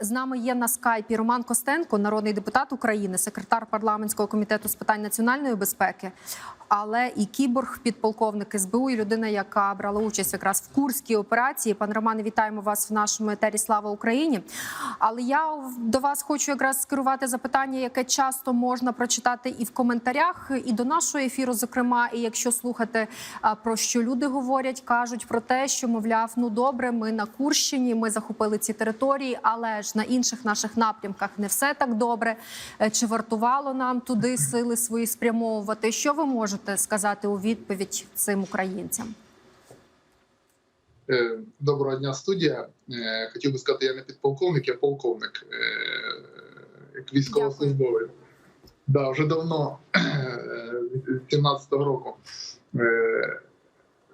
З нами є на скайпі Роман Костенко, народний депутат України, секретар парламентського комітету з питань національної безпеки, але і кіборг, підполковник СБУ, і людина, яка брала участь якраз в курській операції. Пан Романе, вітаємо вас в нашому етері. Слава Україні! Але я до вас хочу якраз скерувати запитання, яке часто можна прочитати і в коментарях, і до нашого ефіру, зокрема, і якщо слухати про що люди говорять, кажуть про те, що мовляв, ну добре, ми на Курщині, ми захопили ці території, але ж на інших наших напрямках не все так добре. Е, Чи вартувало нам туди сили свої спрямовувати? Що ви можете сказати у відповідь цим українцям? Е, Доброго дня, студія. Е, Хотів би сказати, я не підполковник, я полковник, е, як військовослужбовець. Да, вже давно, е, 17-го року.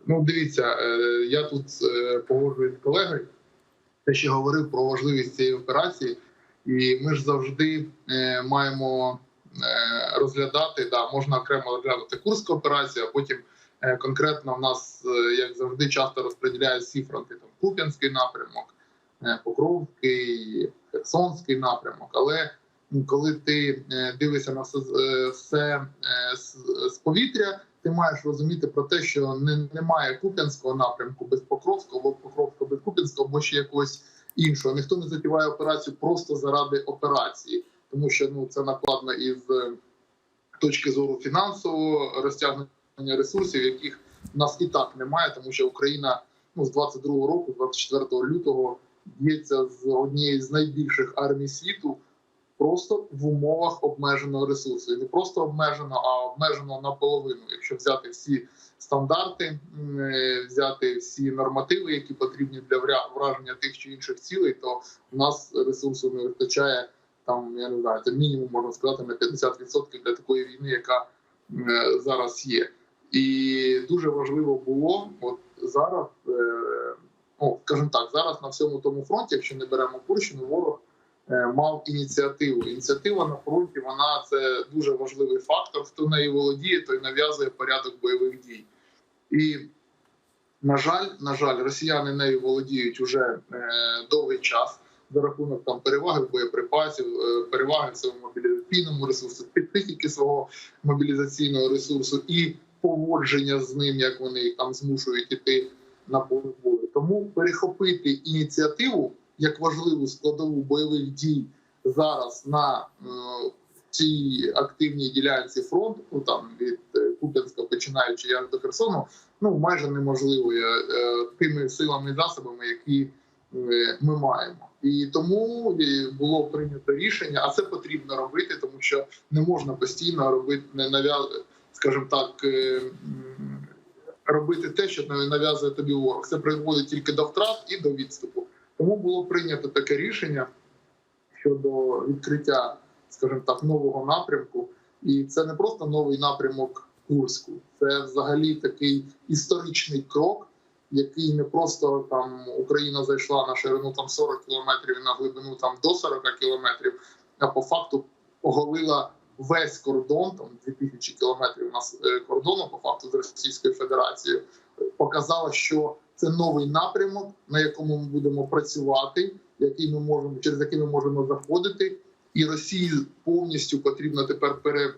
Ну, дивіться, я тут погоджуюсь з колегою, те, що говорив про важливість цієї операції, і ми ж завжди маємо розглядати, да, можна окремо розглянути Курську операцію, а потім Е, Конкретно в нас, е, як завжди, часто розподіляють всі фронти там Куп'янський напрямок, е, Покровський, Херсонський напрямок. Але коли ти е, дивишся на все, е, все е, з повітря, ти маєш розуміти про те, що не, немає Куп'янського напрямку без Покровського, або Покровського без Куп'янського, або ще якогось іншого. Ніхто не затіває операцію просто заради операції, тому що ну це накладно із е, точки зору фінансового розтягнення ресурсів, яких в нас і так немає, тому що Україна ну з 22-го року, 24 лютого, б'ється з однієї з найбільших армій світу, просто в умовах обмеженого ресурсу. І не просто обмежено, а обмежено наполовину. Якщо взяти всі стандарти, е, взяти всі нормативи, які потрібні для враження тих чи інших цілей, то у нас ресурсу не вистачає там. Я не знаю, це мінімум можна сказати на 50% для такої війни, яка е, зараз є. І дуже важливо було от зараз, е, ну скажімо так, зараз на всьому тому фронті, якщо не беремо Курщину, ворог е, мав ініціативу. Ініціатива на фронті вона це дуже важливий фактор. Хто нею володіє, той нав'язує порядок бойових дій. І на жаль, на жаль, росіяни нею володіють уже довгий час за рахунок там переваги боєприпасів, е, переваги в своєму мобілізаційному ресурсу, специфіки свого мобілізаційного ресурсу і поводження з ним, як вони їх там змушують іти на поле бою. Тому перехопити ініціативу як важливу складову бойових дій зараз на е, цій активній ділянці фронту, ну там від е, Куп'янська починаючи аж до Херсону, ну майже неможливо е, тими силами і засобами, які ми маємо. І тому е, було прийнято рішення, а це потрібно робити, тому що не можна постійно робити не нав'язувати, скажімо так, е, робити те, що нав'язує тобі ворог. Це призводить тільки до втрат і до відступу. Тому було прийнято таке рішення щодо відкриття, скажімо так, нового напрямку. І це не просто новий напрямок Курську, це взагалі такий історичний крок, який не просто там Україна зайшла на ширину там 40 кілометрів і на глибину там до 40 кілометрів, а по факту оголила весь кордон, там 2000 кілометрів у нас е, кордону, по факту з Російською Федерацією, показала, що це новий напрямок, на якому ми будемо працювати, який ми можемо через який ми можемо заходити, і Росії повністю потрібно тепер пере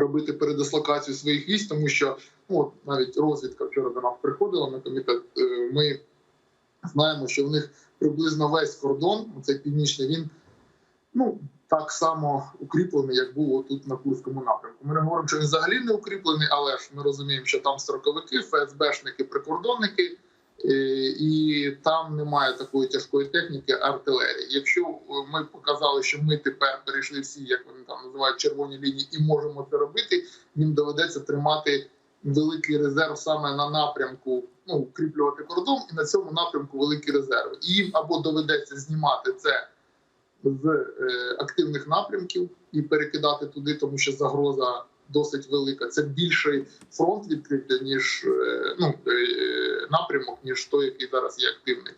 робити передислокацію своїх військ, тому що ну, от навіть розвідка вчора до нас приходила на комітет. е, Ми знаємо, що в них приблизно весь кордон, цей північний, він ну так само укріплений, як був тут на Курському напрямку. Ми не говоримо, що він взагалі не укріплений, але ж ми розуміємо, що там строковики, ФСБшники, прикордонники. Е, І там немає такої тяжкої техніки артилерії. Якщо ми показали, що ми тепер перейшли всі, як вони там називають червоні лінії, і можемо це робити, їм доведеться тримати великий резерв саме на напрямку, ну укріплювати кордон, і на цьому напрямку великі резерви. І їм або доведеться знімати це з е, активних напрямків і перекидати туди, тому що загроза досить велика. Це більший фронт відкрити, ніж е, ну е, напрямок, ніж той, який зараз є активний.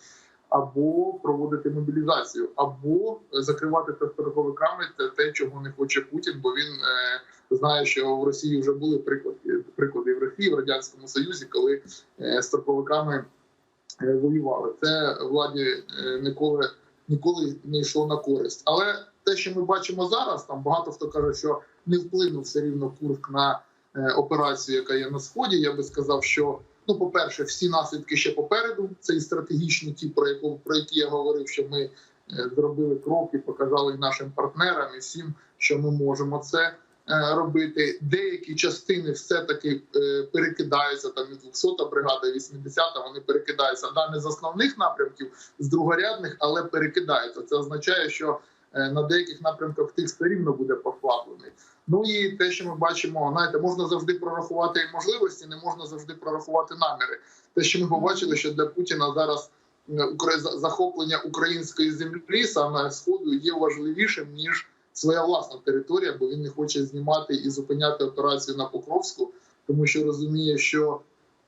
Або проводити мобілізацію, або закривати це страховиками. Це те, чого не хоче Путін, бо він е, знає, що в Росії вже були приклади приклади в Росії в радянському Союзі, коли е, страховиками е, воювали. Це владі е, ніколи ніколи не йшло на користь. Але те, що ми бачимо зараз, там багато хто каже, що не вплинув все рівно Курск на е, операцію, яка є на сході. Я би сказав, що ну, по-перше, всі наслідки ще попереду. Це і стратегічні ті, про яку про які я говорив, що ми е, зробили показали і нашим партнерам і всім, що ми можемо це е, робити. Деякі частини все-таки е, перекидаються там і 200-та бригада, і 80-та, Вони перекидаються да, не з основних напрямків, з другорядних, але перекидаються. Це означає, що на деяких напрямках тих все рівно буде послаблений. Ну і те, що ми бачимо, знаєте, можна завжди прорахувати можливості, не можна завжди прорахувати наміри. Те, що ми побачили, що для Путіна зараз е, захоплення української землі саме сходу є важливішим ніж своя власна територія, бо він не хоче знімати і зупиняти операцію на Покровську, тому що розуміє, що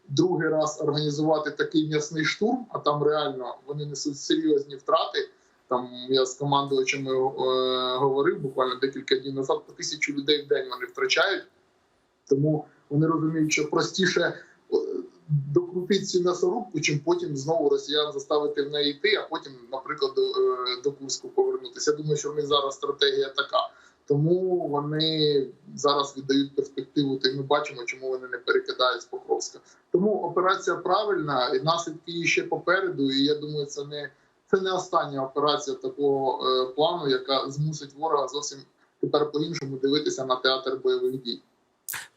другий раз організувати такий м'ясний штурм, а там реально вони несуть серйозні втрати. Там я з командувачами е, говорив буквально декілька днів назад, по тисячу людей в день вони втрачають. Тому вони розуміють, що простіше е, докрутити цю м'ясорубку, чим потім знову росіян заставити в неї йти, а потім, наприклад, до, е, до Курську повернутися. Я думаю, що в них зараз стратегія така. Тому вони зараз віддають перспективу, та ми бачимо, чому вони не перекидають з Покровська. Тому операція правильна, і наслідки її ще попереду. І я думаю, це не це не остання операція такого е, плану, яка змусить ворога зовсім тепер по-іншому дивитися на театр бойових дій.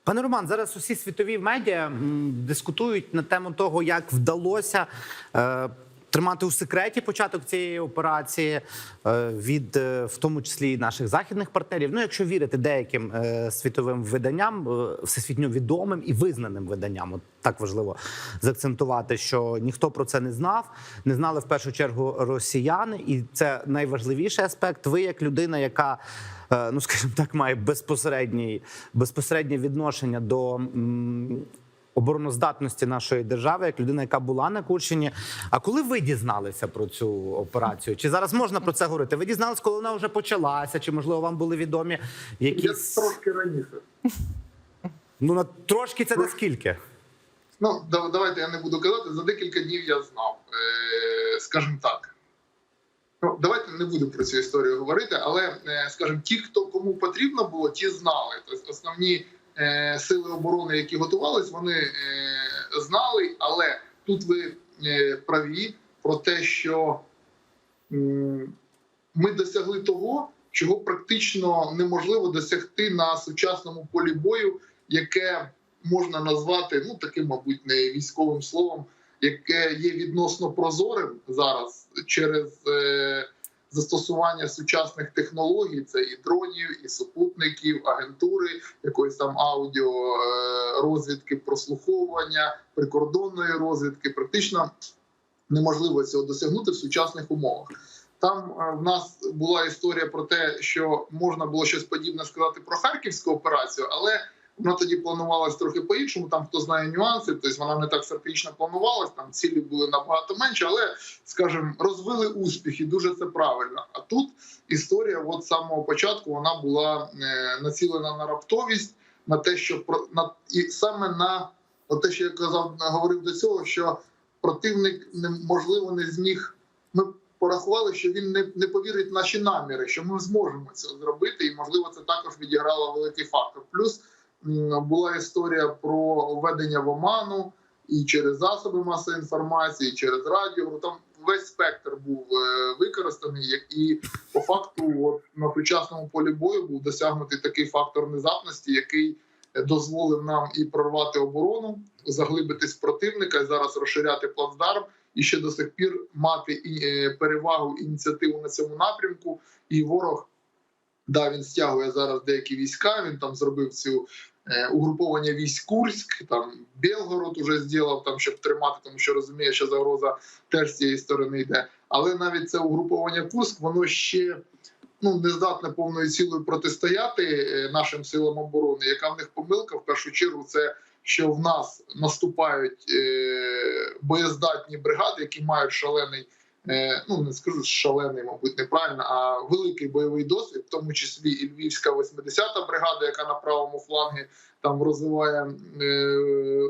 Пане Роман, зараз усі світові медіа дискутують на тему того, як вдалося е, тримати у секреті початок цієї операції е, від, е, в тому числі наших західних партнерів. Ну, якщо вірити деяким е, світовим виданням, всесвітньо відомим і визнаним виданням, от так важливо заакцентувати, що ніхто про це не знав, не знали в першу чергу росіяни, і це найважливіший аспект. Ви як людина, яка ну скажімо так, має безпосередній безпосереднє відношення до обороноздатності нашої держави, як людина, яка була на Курщині. А коли ви дізналися про цю операцію? Чи зараз можна про це говорити? Ви дізналися, коли вона вже почалася? Чи можливо вам були відомі Я трошки раніше. ну на трошки це наскільки? Ну давайте я не буду казати. За декілька днів я знав, е, скажімо так. Ну, давайте не буду про цю історію говорити, але е, скажімо, ті, хто кому потрібно було, ті знали. Тобто основні сили оборони, які готувались, вони е, знали. Але тут ви е, праві про те, що ми досягли того, чого практично неможливо досягти на сучасному полі бою, яке можна назвати ну таким, мабуть, не військовим словом, яке є відносно прозорим зараз через е, застосування сучасних технологій. Це і дронів, і супутників, агентури, якоїсь там аудіо е, розвідки, прослуховування, прикордонної розвідки. Практично неможливо цього досягнути в сучасних умовах. Там е, в нас була історія про те, що можна було щось подібне сказати про харківську операцію, але вона тоді планувалась трохи по-іншому. Там хто знає нюанси, тобто вона не так стратегічно планувалась. Там цілі були набагато менше, але скажімо, розвили успіх і дуже це правильно. А тут історія, от з самого початку, вона була е, націлена на раптовість, на те, що про на і саме на те, що я казав, говорив до цього, що противник неможливо не зміг. Ми порахували, що він не, не повірить наші наміри, що ми зможемо це зробити, і можливо це також відіграло великий фактор. Плюс була історія про введення в оману і через засоби масової інформації, і через радіо. Там весь спектр був е, використаний, і по факту, от на сучасному полі бою був досягнутий такий фактор внезапності, який дозволив нам і прорвати оборону, заглибитись в противника і зараз розширяти плацдарм. І ще до сих пір мати е, перевагу ініціативу на цьому напрямку. І ворог да він стягує зараз деякі війська. Він там зробив цю е, угруповання військ Курськ, там Белгород уже зробив, там щоб тримати, тому що розуміє, що загроза теж з цієї сторони йде. Але навіть це угруповання Курськ, воно ще ну не здатне повною цілою протистояти е, нашим силам оборони. Яка в них помилка? В першу чергу, це що в нас наступають е, боєздатні бригади, які мають шалений. Е, Ну не скажу шалений, мабуть, неправильно, а великий бойовий досвід, в тому числі і Львівська 80-та бригада, яка на правому флангі там розвиває е,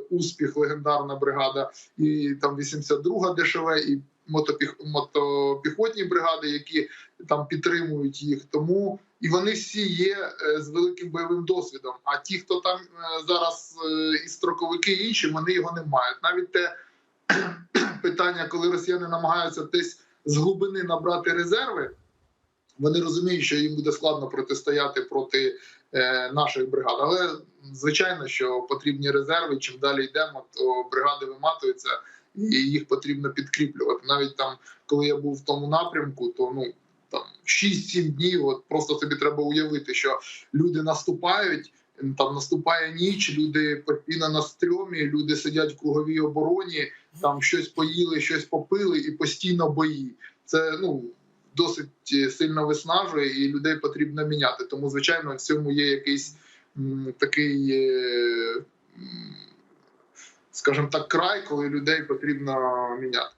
успіх, легендарна бригада, і там 82-га ДШВ, і мотопіх, мотопіхотні бригади, які там підтримують їх. Тому і вони всі є е, з великим бойовим досвідом. А ті, хто там е, зараз і строковики, і інші, вони його не мають. Навіть те питання, коли росіяни намагаються десь з глибини набрати резерви. Вони розуміють, що їм буде складно протистояти проти е, наших бригад. Але звичайно, що потрібні резерви. Чим далі йдемо, то бригади виматуються, і їх потрібно підкріплювати. Навіть там, коли я був в тому напрямку, то ну там 6-7 днів. От просто собі треба уявити, що люди наступають. Там наступає ніч, люди постійно на стрьомі, люди сидять в круговій обороні, там щось поїли, щось попили, і постійно бої. Це ну досить е, сильно виснажує, і людей потрібно міняти. Тому, звичайно, в цьому є якийсь м, такий, е, м, скажімо так, край, коли людей потрібно міняти.